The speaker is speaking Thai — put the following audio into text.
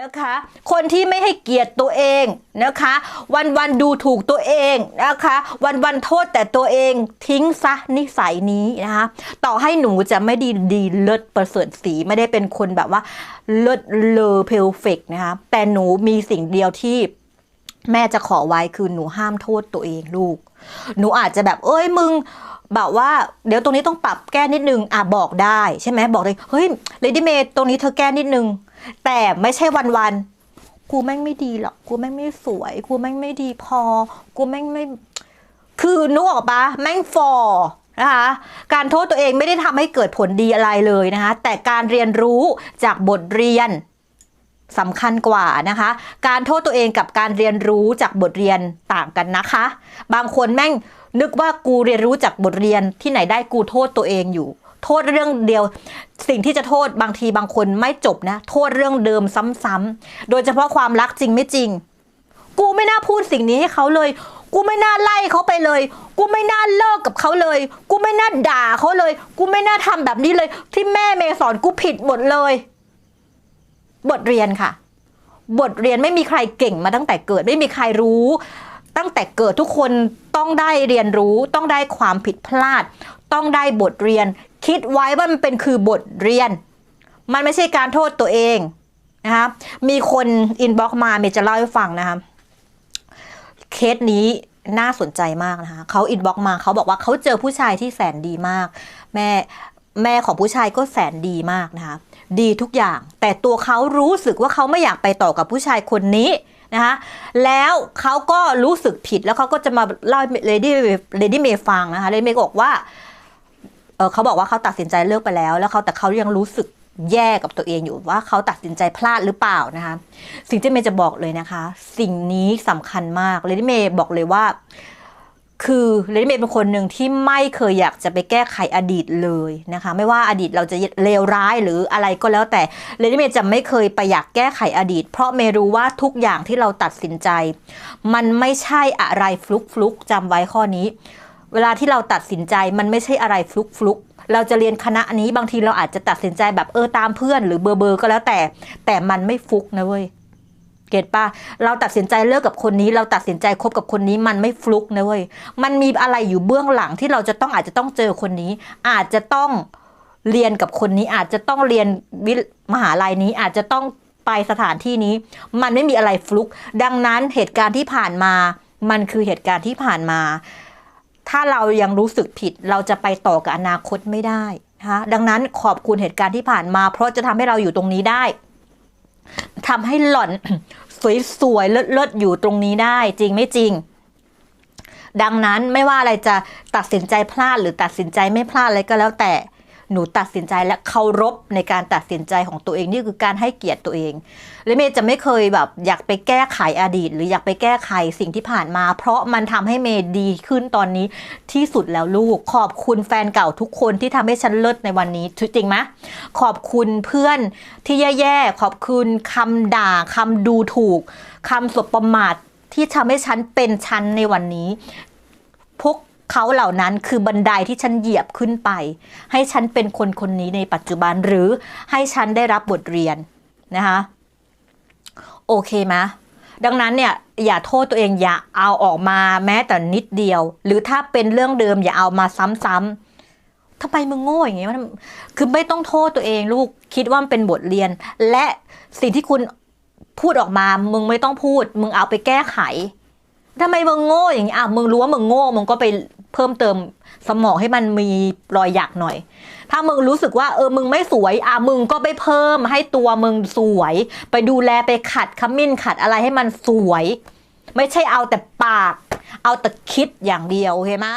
นะคะคนที่ไม่ให้เกียรติตัวเองนะคะ วันวันดูถูกตัวเองนะคะ วันวันโทษแต่ตัวเองทิ้งซะนิสัยนี้นะคะต่อให้หนูจะไม่ดีดีเลิศประเสริฐสีไม่ได้เป็นคนแบบว่าเลิศเลอเพลเฟกนะคะแต่หนูมีสิ่งเดียวที่แม่จะขอไว้คือหนูห้ามโทษตัวเองลูก หนูอาจจะแบบเอ้ยมึงแบบว่าเดี๋ยวตรงนี้ต้องปรับแก้นิดนึงอะบอกได้ใช่ไหมบอกเลยเฮ้ยเลดี้เมย์ตรงนี้เธอแก้นิดนึง แต่ไม่ใช่วันๆกูแม่งไม่ดีหรอกกูแม่งไม่สวย กูแม่งไม่ดีพอ กูแม่งไม่ คือนึกออกปะแม่งฟอร์นะคะการโทษตัวเองไม่ได้ทำให้เกิดผลดีอะไรเลยนะคะแต่การเรียนรู้จากบทเรียนสำคัญกว่านะคะ การโทษตัวเองกับการเรียนรู้จากบทเรียนต่างกันนะคะ บางคนแม่งนึกว่ากูเรียนรู้จากบทเรียนที่ไหนได้กูโทษตัวเองอยู่ โทษเรื่องเดียว สิ่งที่จะโทษบางทีบางคนไม่จบนะ โทษเรื่องเดิมซ้ำๆโดยเฉพาะความรักจริงไม่จริง กูไม่น่าพูดสิ่งนี้ให้เขาเลย กูไม่น่าไล่เขาไปเลย กูไม่น่าเลิกกับเขาเลย กูไม่น่าด่าเขาเลย กูไม่น่าทำแบบนี้เลย ที่แม่เมย์สอนกูผิดหมดเลย บทเรียนค่ะ บทเรียนไม่มีใครเก่งมาตั้งแต่เกิดไม่มีใครรู้ตั้งแต่เกิดทุกคนต้องได้เรียนรู้ ต้องได้ความผิดพลาด ต้องได้บทเรียน คิดไว้ว่ามันเป็นคือบทเรียน มันไม่ใช่การโทษตัวเองนะคะมีคนอินบ็อกมาเมจะเล่าให้ฟังนะคะเคสนี้น่าสนใจมากนะคะเขาอินบ็อกมาเขาบอกว่าเขาเจอผู้ชายที่แสนดีมาก แม่แม่ของผู้ชายก็แสนดีมากนะคะดีทุกอย่าง แต่ตัวเขารู้สึกว่าเขาไม่อยากไปต่อกับผู้ชายคนนี้นะคะแล้วเขาก็รู้สึกผิดแล้วเขาก็จะมาเล่าเลดี้เลดี้เมย์ฟังนะคะเลดี้เมย์บอกว่า เขาบอกว่าเขาตัดสินใจเลิกไปแล้ว แล้วเขาแต่เขายังรู้สึกแย่กับตัวเองอยู่ว่าเขาตัดสินใจพลาดหรือเปล่านะคะ สิ่งที่เมย์จะบอกเลยนะคะ สิ่งนี้สำคัญมากเลยที่เมย์บอกเลยว่า คือเลดี้เมย์เป็นคนหนึ่งที่ไม่เคยอยากจะไปแก้ไขอดีตเลยนะคะ ไม่ว่าอดีตเราจะเลวร้ายหรืออะไรก็แล้วแต่เลดี้เมย์จะไม่เคยไปอยากแก้ไขอดีต เพราะเมย์รู้ว่าทุกอย่างที่เราตัดสินใจ มันไม่ใช่อะไรฟลุกฟลุกจำไว้ข้อนี้ เวลาที่เราตัดสินใจมันไม่ใช่อะไรฟลุกฟลุกเราจะเรียนคณะนี้บางทีเราอาจจะตัดสินใจแบบเออตามเพื่อนหรือเบอร์เบอร์ก็แล้วแต่ แต่มันไม่ฟลุกนะเว้ยเก็ตปะเราตัดสินใจเลิกกับคนนี้ เราตัดสินใจคบกับคนนี้มันไม่ฟลุกนะเว้ยมันมีอะไรอยู่เบื้องหลังที่เราจะต้องอาจจะต้องเจอคนนี้ อาจจะต้องเรียนกับคนนี้อาจจะต้องเรียนวิมหาลัยนี้อาจจะต้องไปสถานที่นี้ มันไม่มีอะไรฟลุก ดังนั้นเหตุการณ์ที่ผ่านมา มันคือเหตุการณ์ที่ผ่านมา ถ้าเรายังรู้สึกผิดเราจะไปต่อกับอนาคตไม่ได้นะคะดังนั้นขอบคุณเหตุการณ์ที่ผ่านมา เพราะจะทำให้เราอยู่ตรงนี้ได้ทำให้หล่อนสวยๆเลิศๆอยู่ตรงนี้ได้ จริงไม่จริง ดังนั้นไม่ว่าอะไรจะตัดสินใจพลาดหรือตัดสินใจไม่พลาดอะไรก็แล้วแต่ หนูตัดสินใจและเคารพในการตัดสินใจของตัวเองนี่คือการให้เกียรติตัวเอง และเมย์จะไม่เคยแบบอยากไปแก้ไขอดีต หรืออยากไปแก้ไขสิ่งที่ผ่านมา เพราะมันทำให้เมย์ดีขึ้นตอนนี้ที่สุดแล้วลูก ขอบคุณแฟนเก่าทุกคนที่ทำให้ฉันเลิศในวันนี้จริงไหมขอบคุณเพื่อนที่แย่ๆขอบคุณคำด่าคำดูถูกคำสบประมาทที่ทำให้ฉันเป็นฉันในวันนี้พวก เขาเหล่านั้นคือบันไดที่ฉันเหยียบขึ้นไป ให้ฉันเป็นคนคนนี้ในปัจจุบันหรือให้ฉันได้รับบทเรียนนะคะโอเคไหมดังนั้นเนี่ยอย่าโทษตัวเองอย่าเอาออกมาแม้แต่นิดเดียว หรือถ้าเป็นเรื่องเดิมอย่าเอามาซ้ำๆทำไมมึงโง่อย่างงี้วะคือไม่ต้องโทษตัวเองลูกคิดว่ามันเป็นบทเรียน และสิ่งที่คุณพูดออกมา มึงไม่ต้องพูด มึงเอาไปแก้ไข ทำไมมึงโง่อย่างนี้อะมึงรู้ว่ามึงโง่มึงก็ไปเพิ่มเติมสมองให้มันมีรอยหยักหน่อย ถ้ามึงรู้สึกว่าเออมึงไม่สวย อะมึงก็ไปเพิ่มให้ตัวมึงสวย ไปดูแลไปขัดขมิ้นขัดอะไรให้มันสวย ไม่ใช่เอาแต่ปาก เอาแต่คิดอย่างเดียวเห็นไหม